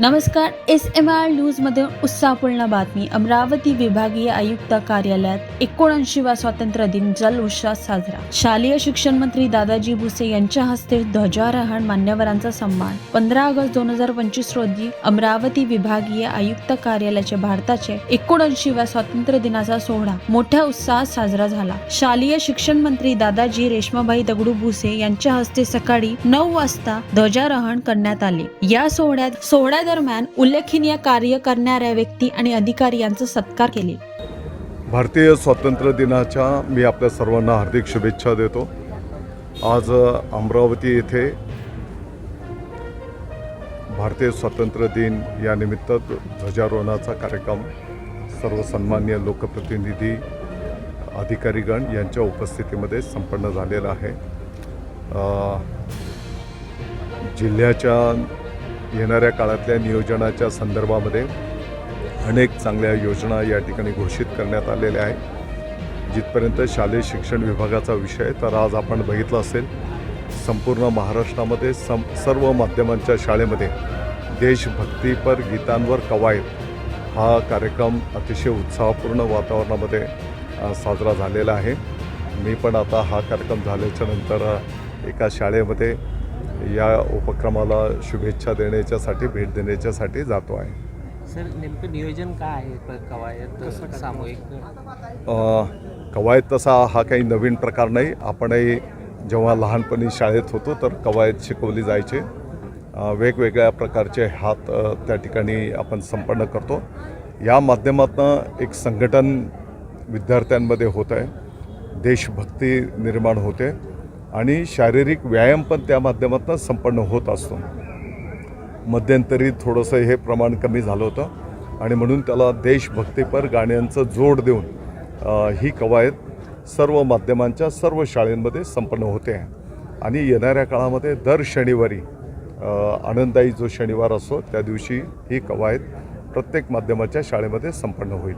नमस्कार S M R न्यूजमध्ये उत्साहपूर्ण बातमी. अमरावती विभागीय आयुक्त कार्यालयात एकोणऐंशीवा स्वातंत्र्य दिन जल उत्साह साजरा. शालेय शिक्षण मंत्री दादाजी भुसे यांच्या हस्ते ध्वजारोहण मान्यवरांचा सन्मान. पंधरा ऑगस्ट दोन हजार पंचवीस रोजी अमरावती विभागीय आयुक्त कार्यालयाचे भारताचे एकोणऐंशीव्या स्वातंत्र्य दिनाचा सोहळा. मोठ्या उत्साहात साजरा झाला. शालेय शिक्षण मंत्री दादाजी रेश्माबाई दगडू भुसे यांच्या हस्ते सकाळी नऊ वाजता ध्वजारोहण करण्यात आले. या सोहळ्यात सोहळ्यात दरम्यान उल्लेखनीय कार्य करणाऱ्या व्यक्ती आणि अधिकारी यांचा सत्कार केले. भारतीय स्वातंत्र्य दिनाच्या मी आपल्या सर्वांना हार्दिक शुभेच्छा देतो. आज अमरावती येथे भारतीय स्वातंत्र्य दिन या निमित्त ध्वजारोहणाचा कार्यक्रम सर्व सन्मान्य लोकप्रतिनिधी अधिकारीगण यांच्या उपस्थितीमध्ये संपन्न झालेला आहे. जिल्ह्याच्या येणाऱ्या काळातल्या नियोजनाच्या संदर्भामध्ये अनेक चांगल्या योजना या ठिकाणी घोषित करण्यात आलेल्या आहेत. जिथपर्यंत शालेय शिक्षण विभागाचा विषय तर आज आपण बघितलं असेल संपूर्ण महाराष्ट्रामध्ये सम सर्व माध्यमांच्या शाळेमध्ये देशभक्तीपर गीतांवर कवायत हा कार्यक्रम अतिशय उत्साहपूर्ण वातावरणामध्ये साजरा झालेला आहे. मी पण आता हा कार्यक्रम झाल्याच्यानंतर एका शाळेमध्ये या उपक्रमाला शुभेच्छा देण्याच्यासाठी भेट देण्याच्यासाठी जातो आहे. सर नेमकं नियोजन काय आहे कवायत सामूहिक? कवायत तसा हा काही नवीन प्रकार नाही. आपणही जेव्हा लहानपणी शाळेत होतो तर कवायत शिकवली जायची. वेगवेगळ्या प्रकारचे हात त्या ठिकाणी आपण संपन्न करतो. या माध्यमातून एक संघटन विद्यार्थ्यांमध्ये होत आहे. देशभक्ती निर्माण होते. आणि शारीरिक व्यायाम पण त्या माध्यमातून संपन्न होत असतो. मध्यंतरी थोडंसं हे प्रमाण कमी झालं होतं आणि म्हणून त्याला देशभक्तीपर गाण्यांचं जोड देऊन ही कवायत सर्व माध्यमांच्या सर्व शाळेंमध्ये संपन्न होते. आहे आणि येणाऱ्या काळामध्ये दर शनिवारी आनंददायी जो शनिवार असतो त्या दिवशी ही कवायत प्रत्येक माध्यमाच्या शाळेमध्ये संपन्न होईल.